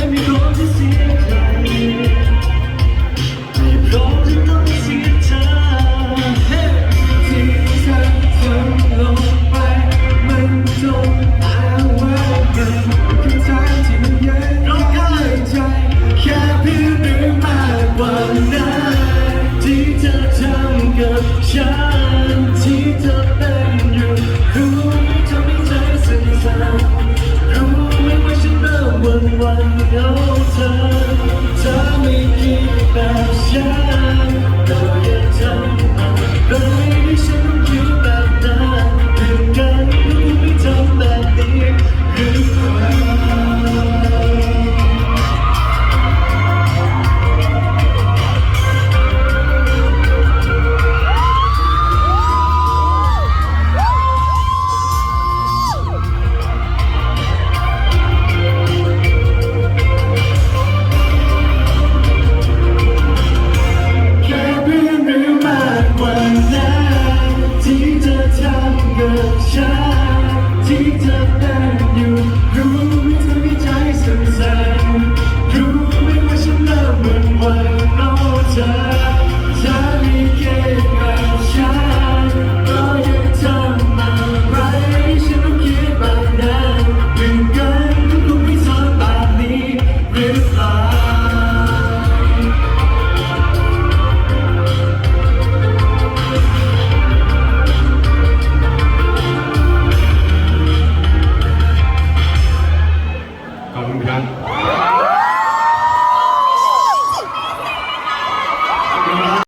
I'll be gone to see you. ขอบคุณครับ